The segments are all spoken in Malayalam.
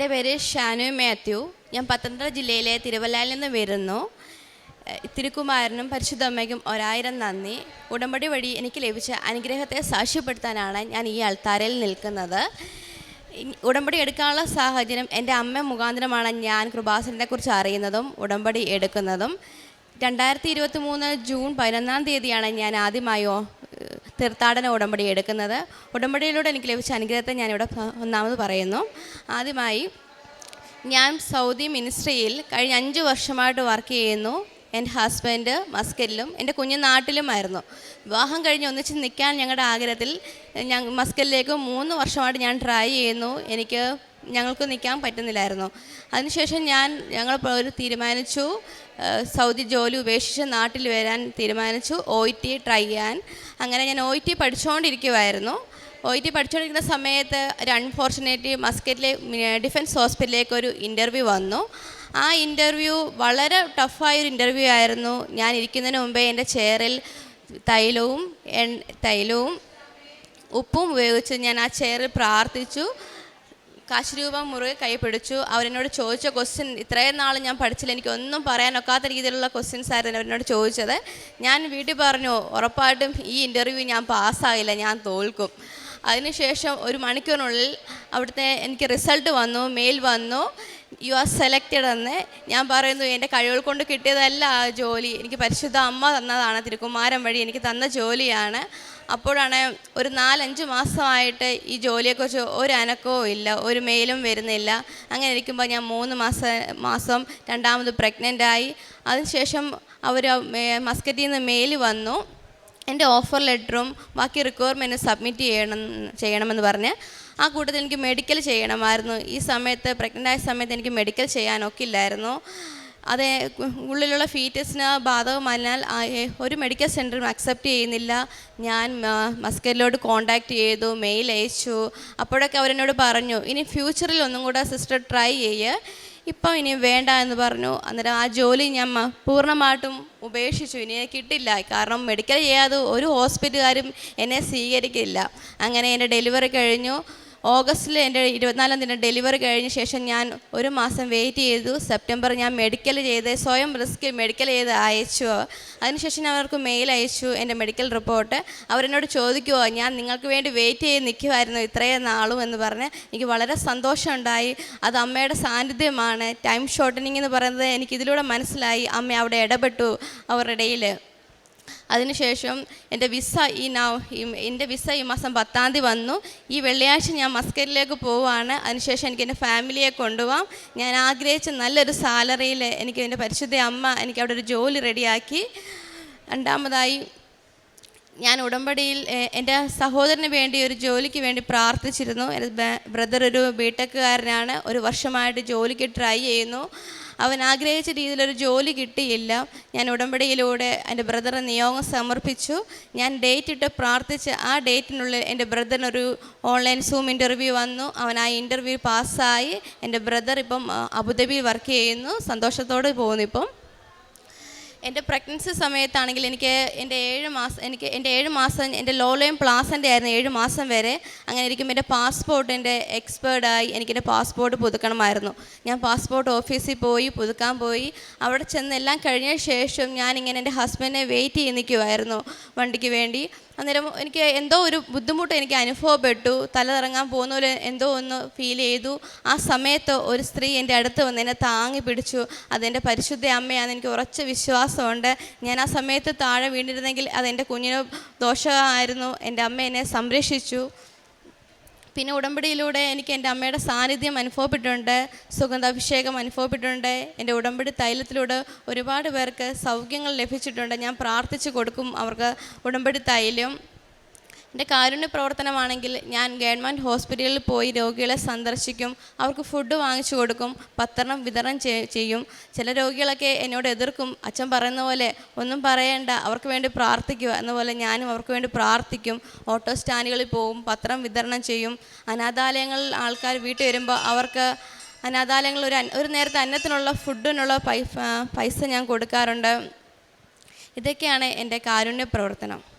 എന്റെ പേര് ഷാനു മാത്യു. ഞാൻ പത്തനംതിട്ട ജില്ലയിലെ തിരുവല്ലയിൽ നിന്ന് വരുന്നു. തിരുക്കുമാരനും പരിശുദ്ധ അമ്മയ്ക്കും ഒരായിരം നന്ദി. ഉടമ്പടി വഴി എനിക്ക് ലഭിച്ച അനുഗ്രഹത്തെ സാക്ഷ്യപ്പെടുത്താനാണ് ഞാൻ ഈ അൾത്താരയിൽ നിൽക്കുന്നത്. ഉടമ്പടി എടുക്കാനുള്ള സാഹചര്യം എന്റെ അമ്മ മുഖാന്തരമാണ് ഞാൻ കൃപാസനത്തെ കുറിച്ച് അറിയുന്നതും ഉടമ്പടി എടുക്കുന്നതും. രണ്ടായിരത്തി ഇരുപത്തി മൂന്ന് ജൂൺ പതിനൊന്നാം തീയതിയാണ് ഞാൻ ആദ്യമായോ തീർത്ഥാടന ഉടമ്പടി എടുക്കുന്നത്. ഉടമ്പടിയിലൂടെ എനിക്ക് ലഭിച്ച അനുഗ്രഹത്തെ ഞാനിവിടെ ഒന്നാമത് പറയുന്നു. ആദ്യമായി ഞാൻ സൗദി മിനിസ്ട്രിയിൽ കഴിഞ്ഞ അഞ്ച് വർഷമായിട്ട് വർക്ക് ചെയ്യുന്നു. എന്റെ ഹസ്ബൻഡ് മസ്കലിലും എന്റെ കുഞ്ഞു നാട്ടിലുമായിരുന്നു. വിവാഹം കഴിഞ്ഞ് ഒന്നിച്ച് നിൽക്കാൻ ഞങ്ങളുടെ ആഗ്രഹത്തിൽ ഞാൻ മസ്കലിലേക്ക് മൂന്ന് വർഷമായിട്ട് ഞാൻ ട്രൈ ചെയ്യുന്നു. എനിക്ക് ഞങ്ങൾക്ക് നിൽക്കാൻ പറ്റുന്നില്ലായിരുന്നു. അതിനുശേഷം ഞാൻ ഞങ്ങൾ ഒരു തീരുമാനിച്ചു. സൗദി ജോലി ഉപേക്ഷിച്ച് നാട്ടിൽ വരാൻ തീരുമാനിച്ചു. ഒ ടി ട്രൈ ചെയ്യാൻ. അങ്ങനെ ഞാൻ ഒ ടി പഠിച്ചുകൊണ്ടിരിക്കുമായിരുന്നു ഒ ടി പഠിച്ചുകൊണ്ടിരിക്കുന്ന സമയത്ത് ഒരു അൺഫോർച്ചുനേറ്റ്ലി മസ്കറ്റിലെ ഡിഫൻസ് ഹോസ്പിറ്റലിലേക്ക് ഒരു ഇന്റർവ്യൂ വന്നു. ആ ഇന്റർവ്യൂ വളരെ ടഫായൊരു ഇന്റർവ്യൂ ആയിരുന്നു. ഞാൻ ഇരിക്കുന്നതിന് മുമ്പേ എന്റെ ചെയറിൽ തൈലവും തൈലവും ഉപ്പും ഉപയോഗിച്ച് ഞാൻ ആ ചെയറിൽ പ്രാർത്ഥിച്ചു. കാശുരൂപം മുറുകെ കൈ പിടിച്ചു അവരെന്നോട് ചോദിച്ച ക്വസ്റ്റ്യൻ ഇത്രയും നാൾ ഞാൻ പഠിച്ചില്ല. എനിക്ക് ഒന്നും പറയാനൊക്കാത്ത രീതിയിലുള്ള ക്വസ്റ്റ്യൻസ് ആയിരുന്നു അവരെന്നോട് ചോദിച്ചത്. ഞാൻ വീട്ടിൽ പറഞ്ഞു ഉറപ്പായിട്ടും ഈ ഇന്റർവ്യൂ ഞാൻ പാസ്സായില്ല ഞാൻ തോൽക്കും. അതിനുശേഷം ഒരു മണിക്കൂറിനുള്ളിൽ അവിടുത്തെ എനിക്ക് റിസൾട്ട് വന്നു മെയിൽ വന്നു. യു ആർ സെലക്റ്റഡ് എന്ന് ഞാൻ പറയുന്നു എന്റെ കഴിവുകൾ കൊണ്ട് കിട്ടിയതല്ല ആ ജോലി. എനിക്ക് പരിശുദ്ധ അമ്മ തന്നതാണ് തിരുക്കുമാരൻ വഴി എനിക്ക് തന്ന ജോലിയാണ്. അപ്പോഴാണ് ഒരു നാലഞ്ച് മാസമായിട്ട് ഈ ജോലിയെക്കുറിച്ച് ഒരു അനക്കവും ഇല്ല ഒരു മെയിലും വരുന്നില്ല. അങ്ങനെ ഇരിക്കുമ്പോൾ ഞാൻ മൂന്ന് മാസ മാസം രണ്ടാമത് പ്രഗ്നന്റായി അതിനുശേഷം അവർ മസ്കറ്റിൽ നിന്ന് മെയിൽ വന്നു. എന്റെ ഓഫർ ലെറ്ററും ബാക്കി റിക്വയർമെന്റ് സബ്മിറ്റ് ചെയ്യണം ചെയ്യണമെന്ന് പറഞ്ഞ്. ആ കൂട്ടത്തിൽ എനിക്ക് മെഡിക്കൽ ചെയ്യണമായിരുന്നു. ഈ സമയത്ത് പ്രഗ്നന്റ് ആയ സമയത്ത് എനിക്ക് മെഡിക്കൽ ചെയ്യാനൊക്കില്ലായിരുന്നു അത് ഉള്ളിലുള്ള ഫീറ്റസിന് ബാധകമായതിനാൽ ഒരു മെഡിക്കൽ സെന്ററും അക്സെപ്റ്റ് ചെയ്യുന്നില്ല. ഞാൻ മസ്കറ്റിലോട്ട് കോൺടാക്റ്റ് ചെയ്തു മെയിൽ അയച്ചു. അപ്പോഴൊക്കെ അവരെന്നോട് പറഞ്ഞു ഇനി ഫ്യൂച്ചറിൽ ഒന്നും കൂടെ സിസ്റ്റർ ട്രൈ ചെയ്യ്. ഇപ്പം ഇനി വേണ്ട എന്ന് പറഞ്ഞു. അന്നേരം ആ ജോലി ഞാൻ പൂർണമായിട്ടും ഉപേക്ഷിച്ചു. ഇനി കിട്ടില്ല. കാരണം മെഡിക്കൽ ചെയ്യാതെ ഒരു ഹോസ്പിറ്റലുകാരും എന്നെ സ്വീകരിക്കില്ല. അങ്ങനെ എന്റെ ഡെലിവറി കഴിഞ്ഞു. ഓഗസ്റ്റിൽ എന്റെ ഇരുപത്തിനാലാം തീയതി ഡെലിവറി കഴിഞ്ഞ ശേഷം ഞാൻ ഒരു മാസം വെയിറ്റ് ചെയ്തു. സെപ്റ്റംബർ ഞാൻ മെഡിക്കൽ ചെയ്ത് സ്വയം റിസ്ക് മെഡിക്കൽ ചെയ്ത് അയച്ചു. അതിനുശേഷം ഞാൻ അവർക്ക് മെയിൽ അയച്ചു എന്റെ മെഡിക്കൽ റിപ്പോർട്ട് അവരെന്നോട് ചോദിക്കുമോ ഞാൻ നിങ്ങൾക്ക് വേണ്ടി വെയിറ്റ് ചെയ്ത് നിൽക്കുമായിരുന്നു ഇത്രയും നാളും എന്ന് പറഞ്ഞ് എനിക്ക് വളരെ സന്തോഷമുണ്ടായി. അത് അമ്മയുടെ സാന്നിധ്യമാണ്. ടൈം ഷോർട്ടനിങ് എന്ന് പറയുന്നത് എനിക്കിതിലൂടെ മനസ്സിലായി. അമ്മ അവിടെ ഇടപെട്ടു അവരുടെ ഇടയിൽ അതിനുശേഷം എന്റെ വിസ ഈ നാ എന്റെ വിസ ഈ മാസം പത്താം തീയതി വന്നു. ഈ വെള്ളിയാഴ്ച ഞാൻ മസ്കറ്റിലേക്ക് പോവുകയാണ്. അതിനുശേഷം എനിക്ക് എന്റെ ഫാമിലിയെ കൊണ്ടുപോകാം ഞാൻ ആഗ്രഹിച്ച നല്ലൊരു സാലറിയിൽ എനിക്ക് എന്റെ പരിശുദ്ധ അമ്മ എനിക്ക് അവിടെ ഒരു ജോലി റെഡിയാക്കി. രണ്ടാമതായി ഞാൻ ഉടമ്പടിയിൽ എന്റെ സഹോദരന് വേണ്ടി ഒരു ജോലിക്ക് വേണ്ടി പ്രാർത്ഥിച്ചിരുന്നു. ബ്രദർ ഒരു ബിടെക്കുകാരനാണ് ഒരു വർഷമായിട്ട് ജോലിക്ക് ട്രൈ ചെയ്യുന്നു. അവൻ ആഗ്രഹിച്ച രീതിയിലൊരു ജോലി കിട്ടിയില്ല. ഞാൻ ഉടമ്പടിയിലൂടെ എന്റെ ബ്രദറിന് നിയോഗം സമർപ്പിച്ചു. ഞാൻ ഡേറ്റ് ഇട്ട് പ്രാർത്ഥിച്ച് ആ ഡേറ്റിനുള്ളിൽ എന്റെ ബ്രദറിനൊരു ഓൺലൈൻ സൂം ഇന്റർവ്യൂ വന്നു. അവൻ ആ ഇന്റർവ്യൂ പാസ്സായി എന്റെ ബ്രദർ ഇപ്പം അബുദാബിയിൽ വർക്ക് ചെയ്യുന്നു. സന്തോഷത്തോടെ പോകുന്നു ഇപ്പം. എന്റെ പ്രഗ്നൻസി സമയത്താണെങ്കിൽ എനിക്ക് എന്റെ ഏഴ് മാസം എനിക്ക് എന്റെ ഏഴ് മാസം എന്റെ ലോ ലൈൻ പ്ലാസന്റെ ആയിരുന്നു ഏഴ് മാസം വരെ. അങ്ങനെ ഇരിക്കുമ്പോൾ എന്റെ പാസ്പോർട്ടിന്റെ എക്സ്പേർഡായി എനിക്കെന്റെ പാസ്പോർട്ട് പുതുക്കണമായിരുന്നു. ഞാൻ പാസ്പോർട്ട് ഓഫീസിൽ പോയി പുതുക്കാൻ പോയി. അവിടെ ചെന്ന് എല്ലാം കഴിഞ്ഞ ശേഷം ഞാനിങ്ങനെ എന്റെ ഹസ്ബൻഡിനെ വെയിറ്റ് ചെയ്ത് നിൽക്കുമായിരുന്നു വണ്ടിക്ക് വേണ്ടി. അന്നേരം എനിക്ക് എന്തോ ഒരു ബുദ്ധിമുട്ട് എനിക്ക് അനുഭവപ്പെട്ടു. തലതിറങ്ങാൻ പോകുന്ന പോലെ എന്തോ ഒന്ന് ഫീൽ ചെയ്തു. ആ സമയത്ത് ഒരു സ്ത്രീ എന്റെ അടുത്ത് വന്ന് എന്നെ താങ്ങി പിടിച്ചു. അതെന്റെ പരിശുദ്ധ അമ്മയാണെന്ന് എനിക്ക് ഉറച്ച വിശ്വാസമുണ്ട് ഞാൻ ആ സമയത്ത് താഴെ വീണിരുന്നെങ്കിൽ അതെന്റെ കുഞ്ഞിന് ദോഷമായിരുന്നു. എന്റെ അമ്മ എന്നെ സംരക്ഷിച്ചു. പിന്നെ ഉടമ്പടിയിലൂടെ എനിക്ക് എന്റെ അമ്മയുടെ സാന്നിധ്യം അനുഭവപ്പെട്ടിട്ടുണ്ട്. സുഗന്ധാഭിഷേകം അനുഭവപ്പെട്ടിട്ടുണ്ട്. എന്റെ ഉടമ്പടി തൈലത്തിലൂടെ ഒരുപാട് പേർക്ക് സൗഖ്യങ്ങൾ ലഭിച്ചിട്ടുണ്ട്. ഞാൻ പ്രാർത്ഥിച്ചു കൊടുക്കും അവർക്ക് ഉടമ്പടി തൈലം. എന്റെ കാരുണ്യ പ്രവർത്തനമാണെങ്കിൽ ഞാൻ ഗവൺമെന്റ് ഹോസ്പിറ്റലിൽ പോയി രോഗികളെ സന്ദർശിക്കും അവർക്ക് ഫുഡ് വാങ്ങിച്ചു കൊടുക്കും പത്രം വിതരണം ചെയ്യും. ചില രോഗികളൊക്കെ എന്നോട് എതിർക്കും. അച്ഛൻ പറയുന്ന പോലെ ഒന്നും പറയേണ്ട അവർക്ക് വേണ്ടി പ്രാർത്ഥിക്കുക എന്ന പോലെ ഞാനും അവർക്ക് വേണ്ടി പ്രാർത്ഥിക്കും. ഓട്ടോ സ്റ്റാൻഡുകളിൽ പോകും പത്രം വിതരണം ചെയ്യും. അനാഥാലയങ്ങളിൽ ആൾക്കാർ വീട്ടിൽ വരുമ്പോൾ അവർക്ക് അനാഥാലയങ്ങളിൽ ഒരു ഒരു നേരത്തെ അന്നത്തിനുള്ള ഫുഡിനുള്ള പൈസ പൈസ ഞാൻ കൊടുക്കാറുണ്ട്. ഇതൊക്കെയാണ് എന്റെ കാരുണ്യ പ്രവർത്തനം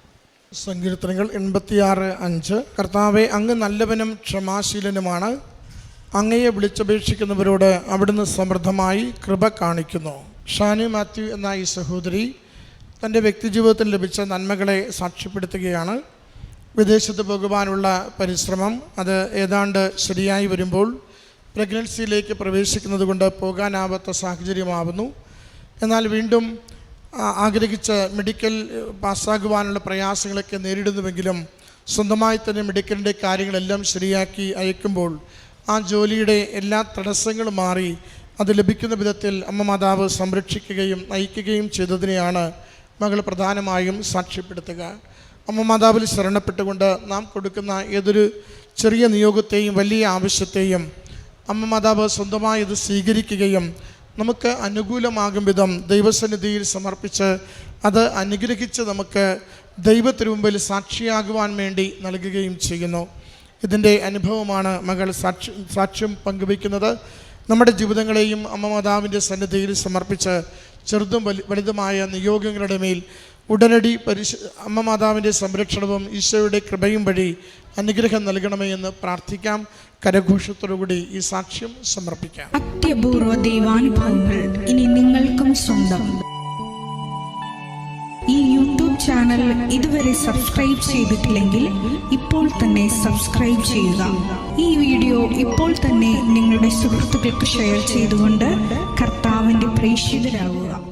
സങ്കീർത്തനങ്ങൾ എൺപത്തിയാറ് അഞ്ച്. കർത്താവെ അങ്ങ് നല്ലവനും ക്ഷമാശീലനുമാണ്. അങ്ങയെ വിളിച്ചപേക്ഷിക്കുന്നവരോട് അവിടുന്ന് സമൃദ്ധമായി കൃപ കാണിക്കുന്നു. ഷാനി മാത്യു എന്ന ഈ സഹോദരി തന്റെ വ്യക്തിജീവിതത്തിൽ ലഭിച്ച നന്മകളെ സാക്ഷ്യപ്പെടുത്തുകയാണ്. വിദേശത്ത് പോകുവാനുള്ള പരിശ്രമം അത് ഏതാണ്ട് ശരിയായി വരുമ്പോൾ പ്രഗ്നൻസിയിലേക്ക് പ്രവേശിക്കുന്നത് കൊണ്ട് പോകാനാവാത്ത സാഹചര്യമാവുന്നു. എന്നാൽ വീണ്ടും ആഗ്രഹിച്ച് മെഡിക്കൽ പാസ്സാകുവാനുള്ള പ്രയാസങ്ങളൊക്കെ നേരിടുന്നുവെങ്കിലും സ്വന്തമായി തന്നെ മെഡിക്കലിന്റെ കാര്യങ്ങളെല്ലാം ശരിയാക്കി അയക്കുമ്പോൾ ആ ജോലിയുടെ എല്ലാ തടസ്സങ്ങളും മാറി അത് ലഭിക്കുന്ന വിധത്തിൽ അമ്മ മാതാവ് സംരക്ഷിക്കുകയും നയിക്കുകയും ചെയ്തതിനെയാണ് മകൾ പ്രധാനമായും സാക്ഷ്യപ്പെടുത്തുക. അമ്മ മാതാവിൽ ശരണപ്പെട്ടുകൊണ്ട് നാം കൊടുക്കുന്ന ഏതൊരു ചെറിയ നിയോഗത്തെയും വലിയ ആവശ്യത്തെയും അമ്മ മാതാവ് സ്വന്തമായി ഇത് സ്വീകരിക്കുകയും നമുക്ക് അനുകൂലമാകും വിധം ദൈവസന്നിധിയിൽ സമർപ്പിച്ച് അത് അനുഗ്രഹിച്ച് നമുക്ക് ദൈവത്തിനു മുമ്പിൽ സാക്ഷിയാകുവാൻ വേണ്ടി നൽകുകയും ചെയ്യുന്നു. ഇതിന്റെ അനുഭവമാണ് മകൾ സാക്ഷി സാക്ഷ്യം പങ്കുവയ്ക്കുന്നത്. നമ്മുടെ ജീവിതങ്ങളെയും അമ്മ മാതാവിന്റെ സന്നിധിയിൽ സമർപ്പിച്ച് ചെറുതും വലുതുമായ നിയോഗങ്ങളുടെ മേൽ ഉടനടി പരിശു അമ്മ മാതാവിന്റെ സംരക്ഷണവും ഈശോയുടെ കൃപയും വഴി അനുഗ്രഹം നൽകണമേ എന്ന് പ്രാർത്ഥിക്കാം. കരഘോഷത്തോടുകൂടി ഈ സാക്ഷ്യം സമർപ്പിക്കാം. അത്യപൂർവ ദൈവാനുഭവങ്ങൾ ഇനി നിങ്ങൾക്കും സ്വന്തം. ഈ യൂട്യൂബ് ചാനൽ ഇതുവരെ സബ്സ്ക്രൈബ് ചെയ്തിട്ടില്ലെങ്കിൽ ഇപ്പോൾ തന്നെ സബ്സ്ക്രൈബ് ചെയ്യുക. ഈ വീഡിയോ ഇപ്പോൾ തന്നെ നിങ്ങളുടെ സുഹൃത്തുക്കൾക്ക് ഷെയർ ചെയ്തുകൊണ്ട് കർത്താവിന്റെ പ്രേക്ഷിതരാകുക.